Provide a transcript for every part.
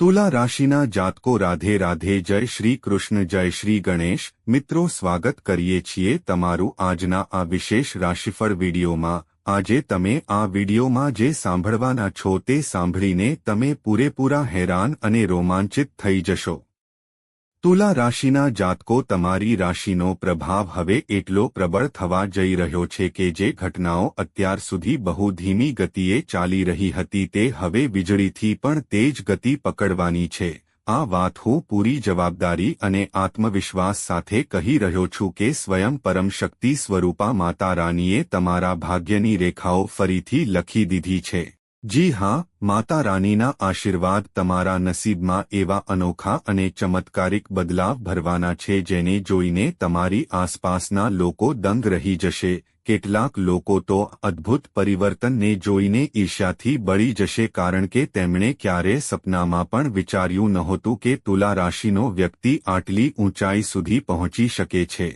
તુલા રાશિના જાતકો રાધે રાધે જય શ્રી કૃષ્ણ, જય શ્રી ગણેશ. મિત્રો, સ્વાગત કરીએ છીએ તમારું આજના આ વિશેષ રાશિફળ વિડીયોમાં. આજે તમે આ વિડીયોમાં જે સાંભળવાના છો તે સાંભળીને તમે પૂરેપૂરા હેરાન અને રોમાંચિત થઈ જશો. તુલા રાશિના જાતકો તમારી રાશિનો પ્રભાવ હવે એટલો પ્રબળ થવા જઈ રહ્યો છે કે જે ઘટનાઓ અત્યાર સુધી બહુ ધીમી ગતિએ ચાલી રહી હતી તે હવે વીજળીથી પણ તેજ ગતિ પકડવાની છે. આ વાત હું પૂરી જવાબદારી અને આત્મવિશ્વાસ સાથે કહી રહ્યો છું કે સ્વયં પરમશક્તિ સ્વરૂપા માતા રાનીએ તમારા ભાગ્યની રેખાઓ ફરીથી લખી દીધી છે. જી હા, માતા રાનીના આશીર્વાદ તમારા નસીબમાં એવા અનોખા અને ચમત્કારિક બદલાવ ભરવાના છે જેને જોઈને તમારી આસપાસના લોકો દંગ રહી જશે. કેટલાક લોકો તો અદ્ભુત પરિવર્તનને જોઈને ઈર્ષ્યાથી બળી જશે કારણ કે તેમણે ક્યારે સપનામાં પણ વિચાર્યું નહોતું કે તુલા રાશિનો વ્યક્તિ આટલી ઊંચાઈ સુધી પહોંચી શકે છે.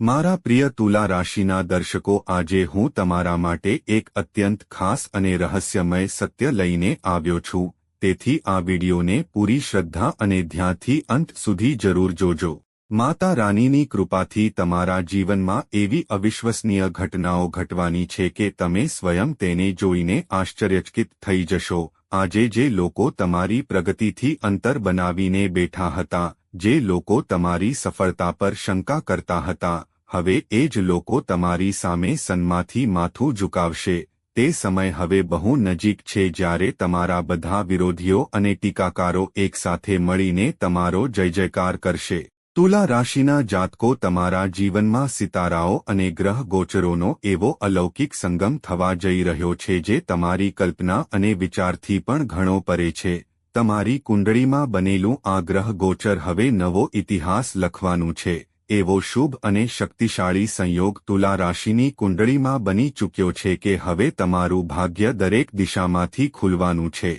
મારા પ્રિય તુલા રાશિના દર્શકો, આજે હું તમારા માટે એક અત્યંત ખાસ અને રહસ્યમય સત્ય લઈને આવ્યો છું. તેથી આ વિડીયોને પૂરી શ્રદ્ધા અને ધ્યાનથી અંત સુધી જરૂર જોજો. માતા રાનીની કૃપાથી તમારા જીવનમાં એવી અવિશ્વસનીય ઘટનાઓ ઘટવાની છે કે તમે સ્વયં તેને જોઈને આશ્ચર્યચકિત થઈ જશો. આજે જે લોકો તમારી પ્રગતિથી અંતર બનાવીને બેઠા હતા જે લોકો તમારી સફળતા પર શંકા કરતા હતા, હવે એ જ લોકો તમારી સામે સન્માથી માથું ઝુકાવશે. તે સમય હવે બહુ નજીક છે જ્યારે તમારા બધા વિરોધીઓ અને ટીકાકારો એકસાથે મળીને તમારો જય જયકાર કરશે. તુલા રાશિના જાતકો તમારા જીવનમાં સિતારાઓ અને ગ્રહ ગોચરોનો એવો અલૌકિક સંગમ થવા જઈ રહ્યો છે જે તમારી કલ્પના અને વિચારથી પણ ઘણો પરે છે. તમારી કુંડળીમાં બનેલું આ ગ્રહ ગોચર હવે નવો ઇતિહાસ લખવાનું છે. એવો શુભ અને શક્તિશાળી સંયોગ તુલા રાશિની કુંડળીમાં બની ચૂક્યો છે કે હવે તમારું ભાગ્ય દરેક દિશામાંથી ખુલવાનું છે.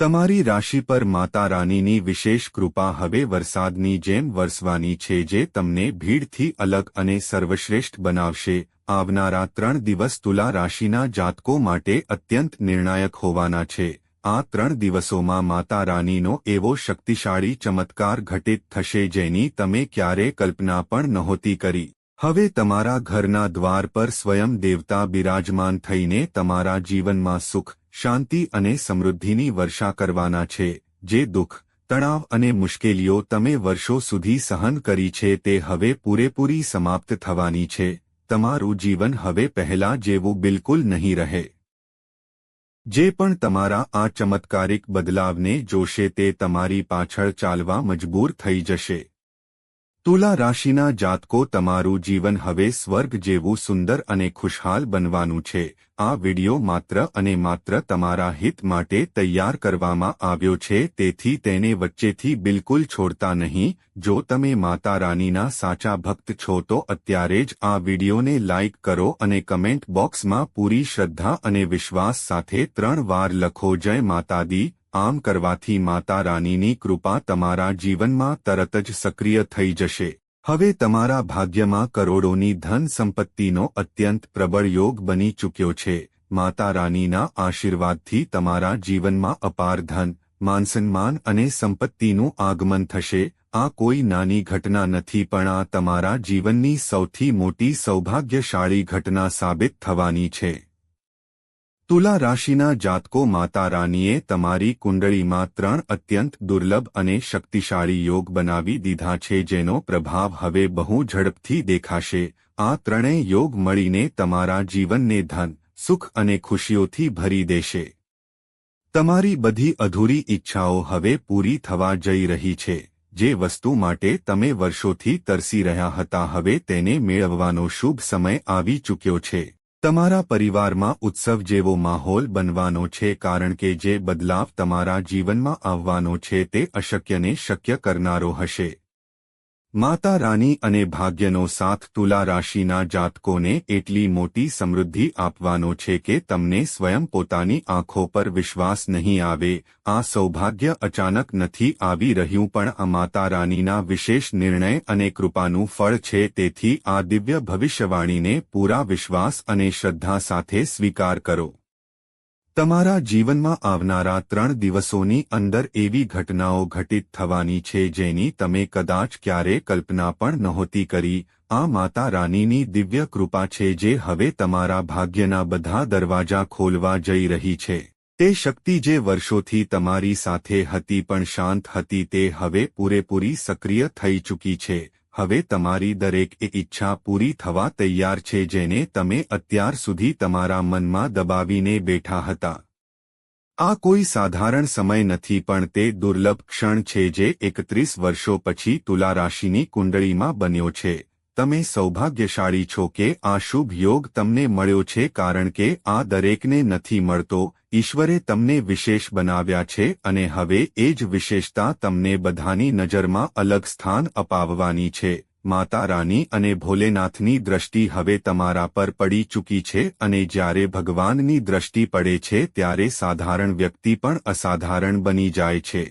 તમારી રાશિ પર માતા રાનીની વિશેષ કૃપા હવે વરસાદની જેમ વરસવાની છે જે તમને ભીડથી અલગ અને સર્વશ્રેષ્ઠ બનાવશે. આવનારા ત્રણ દિવસ તુલા રાશિના જાતકો માટે અત્યંત નિર્ણાયક હોવાના છે. આ ત્રણ દિવસોમાં માતા રાનીનો એવો શક્તિશાળી ચમત્કાર ઘટિત થશે જેની તમે ક્યારે કલ્પના પણ નહોતી કરી. હવે તમારા ઘરના દ્વાર પર સ્વયં દેવતા બિરાજમાન થઈને તમારા જીવનમાં સુખ, શાંતિ અને સમૃદ્ધિની વર્ષા કરવાના છે, જે દુઃખ, તણાવ અને મુશ્કેલીઓ તમે વર્ષો સુધી સહન કરી છે તે હવે પૂરેપૂરી સમાપ્ત થવાની છે. તમારું જીવન હવે પહેલા જેવું બિલકુલ નહીં રહે. જે પણ તમારા આ ચમત્કારિક બદલાવને જોશે તે તમારી પાછળ ચાલવા મજબૂર થઈ જશે. તુલા રાશિના જાતકો તમારું જીવન હવે સ્વર્ગ જેવું સુંદર અને ખુશહાલ બનવાનું છે. આ વિડિયો માત્ર અને માત્ર તમારા હિત માટે તૈયાર કરવામાં આવ્યો છે, તેથી તેને વચ્ચેથી બિલકુલ છોડતા નહીં. જો તમે માતા રાનીના સાચા ભક્ત છો તો અત્યારે જ આ વિડિયોને લાઇક કરો અને કમેન્ટ બોક્સમાં પૂરી શ્રદ્ધા અને વિશ્વાસ સાથે ત્રણ વાર લખો, જય માતાદી આમ કરવાથી માતા રાનીની કૃપા તમારા જીવનમાં તરત જ સક્રિય થઈ જશે. હવે તમારા ભાગ્યમાં કરોડોની ધન સંપત્તિનો અત્યંત પ્રબળ યોગ બની ચૂક્યો છે. માતા રાનીના આશીર્વાદથી તમારા જીવનમાં અપાર ધન, માનસન્માન અને સંપત્તિનું આગમન થશે. આ કોઈ નાની ઘટના નથી, પણ આ તમારા જીવનની સૌથી મોટી સૌભાગ્યશાળી ઘટના સાબિત થવાની છે. તુલા રાશિના જાતકો માતા રાનીએ તમારી કુંડળીમાં ત્રણ અત્યંત દુર્લભ અને શક્તિશાળી યોગ બનાવી દીધા છે જેનો પ્રભાવ હવે બહુ ઝડપથી દેખાશે. આ ત્રણેય યોગ મળીને તમારા જીવનને ધન, સુખ અને ખુશીઓથી ભરી દેશે. તમારી બધી અધૂરી ઈચ્છાઓ હવે પૂરી થવા જઈ રહી છે. જે વસ્તુ માટે તમે વર્ષોથી તરસી રહ્યા હતા, હવે તેને મેળવવાનો શુભ સમય આવી ચૂક્યો છે. તમારા પરિવારમાં ઉત્સવ જેવો માહોલ બનવાનો છે કારણ કે જે બદલાવ તમારા જીવનમાં આવવાનો છે તે અશક્યને શક્ય કરનારો હશે. માતા રાની અને ભાગ્યનો સાથ તુલા રાશિના જાતકોને એટલી મોટી સમૃદ્ધિ આપવાનો છે કે તમને સ્વયં પોતાની આંખો પર વિશ્વાસ નહીં આવે. આ સૌભાગ્ય અચાનક નથી આવી રહ્યું પણ આ માતા રાનીના વિશેષ નિર્ણય અને કૃપાનું ફળ છે. તેથી આ દિવ્ય ભવિષ્યવાણીને પૂરા વિશ્વાસ અને શ્રદ્ધા સાથે સ્વીકાર કરો. તમારા જીવનમાં આવનારા ત્રણ દિવસોની અંદર એવી ઘટનાઓ ઘટિત થવાની છે જેની તમે કદાચ ક્યારે કલ્પના પણ નહોતી કરી. આ માતા રાનીની દિવ્ય કૃપા છે જે હવે તમારા ભાગ્યના બધા દરવાજા ખોલવા જઈ રહી છે. તે શક્તિ જે વર્ષોથી તમારી સાથે હતી પણ શાંત હતી તે હવે પૂરેપૂરી સક્રિય થઈ ચૂકી છે. હવે તમારી દરેક ઈચ્છા પૂરી થવા તૈયાર છે જેને તમે અત્યાર સુધી તમારા મનમાં દબાવીને બેઠા હતા. આ કોઈ સાધારણ સમય નથી પણ તે દુર્લભ ક્ષણ છે જે એકત્રીસ વર્ષો પછી તુલા રાશિની કુંડળીમાં બન્યો છે. તમે સૌભાગ્યશાળી છો કે આ શુભ યોગ તમને મળ્યો છે કારણ કે આ દરેકને નથી મળતો ઈશ્વરે તમને વિશેષ બનાવ્યા છે અને હવે એ જ વિશેષતા તમને બધાની નજરમાં અલગ સ્થાન અપાવવાની છે. માતા રાની અને ભોલેનાથની દ્રષ્ટિ હવે તમારા પર પડી ચૂકી છે અને જ્યારે ભગવાનની દ્રષ્ટિ પડે છે ત્યારે સાધારણ વ્યક્તિ પણ અસાધારણ બની જાય છે.